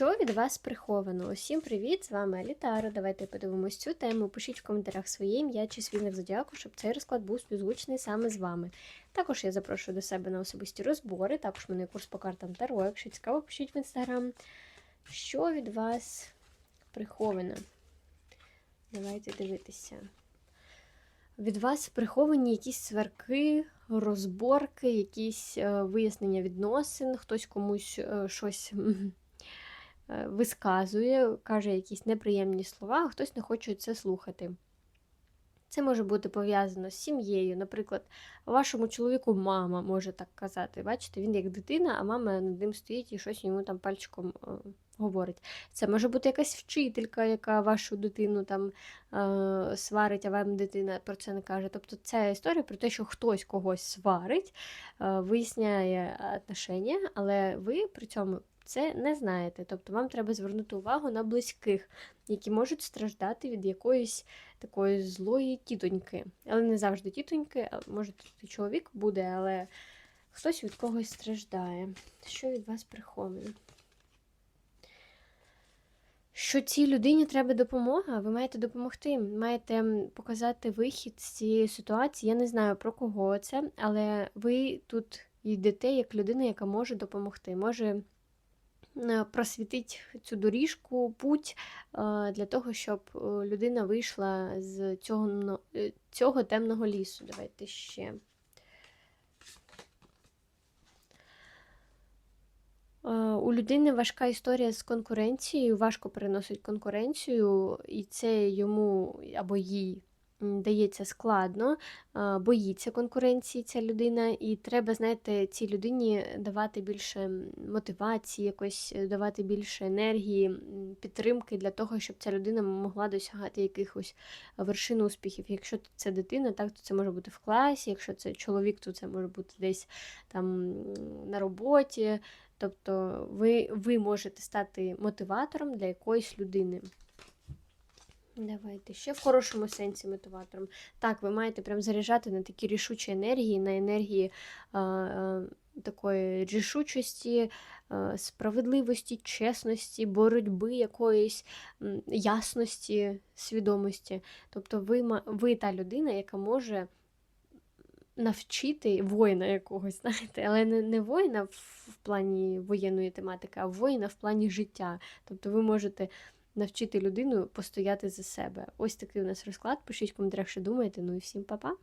Що від вас приховано? Усім привіт! З вами Алітара. Давайте подивимось цю тему. Пишіть в коментарях своє ім'я чи свій зодіаку, щоб цей розклад був співзвучний саме з вами. Також я запрошую до себе на особисті розбори. Також в мене курс по картам Таро. Якщо цікаво, пишіть в інстаграм. Що від вас приховано? Давайте дивитися. Від вас приховані якісь сварки, розборки, якісь е, вияснення відносин, хтось комусь е, щось висказує, каже якісь неприємні слова, а хтось не хоче це слухати. Це може бути пов'язано з сім'єю. Наприклад, вашому чоловіку мама може так казати. Бачите, він як дитина, а мама над ним стоїть і щось йому там пальчиком е, говорить. Це може бути якась вчителька, яка вашу дитину там е, сварить, а вам дитина про це не каже. Тобто це історія про те, що хтось когось сварить, е, виясняє отношення, але ви при цьому це не знаєте. Тобто вам треба звернути увагу на близьких, які можуть страждати від якоїсь такої злої тітоньки. Але не завжди тітоньки, може тут і чоловік буде, але хтось від когось страждає. Що від вас приховано? Що цій людині треба допомога, ви маєте допомогти, маєте показати вихід з цієї ситуації. Я не знаю про кого це, але ви тут йдете як людина, яка може допомогти, може е, просвітити цю доріжку, путь е, для того, щоб е, людина вийшла з цього, цього темного лісу. Давайте ще. У людини важка історія з конкуренцією, важко переносить конкуренцію, і це йому або їй дається складно, боїться конкуренції ця людина, і треба, знаєте, цій людині давати більше мотивації, якось е, давати більше енергії, підтримки для того, щоб ця людина могла досягати якихось вершин успіхів. Якщо це дитина, так то це може бути в класі, якщо це чоловік, то це може бути десь там на роботі. Тобто ви, ви можете стати мотиватором для якоїсь людини. Давайте ще в хорошому сенсі мотиватором. Так, ви маєте прям заряджати на такі рішучі енергії, на енергії а, а, такої рішучості, а, справедливості, чесності, боротьби якоїсь м, ясності, свідомості. Тобто ви, ви та людина, яка може навчити воїна якогось, знаєте, але не, не воїна в, в плані воєнної тематики, а воїна в плані життя. Тобто ви можете навчити людину постояти за себе. Ось такий у нас розклад. Пишіть в коментарях, що думаєте. Ну і всім па-па!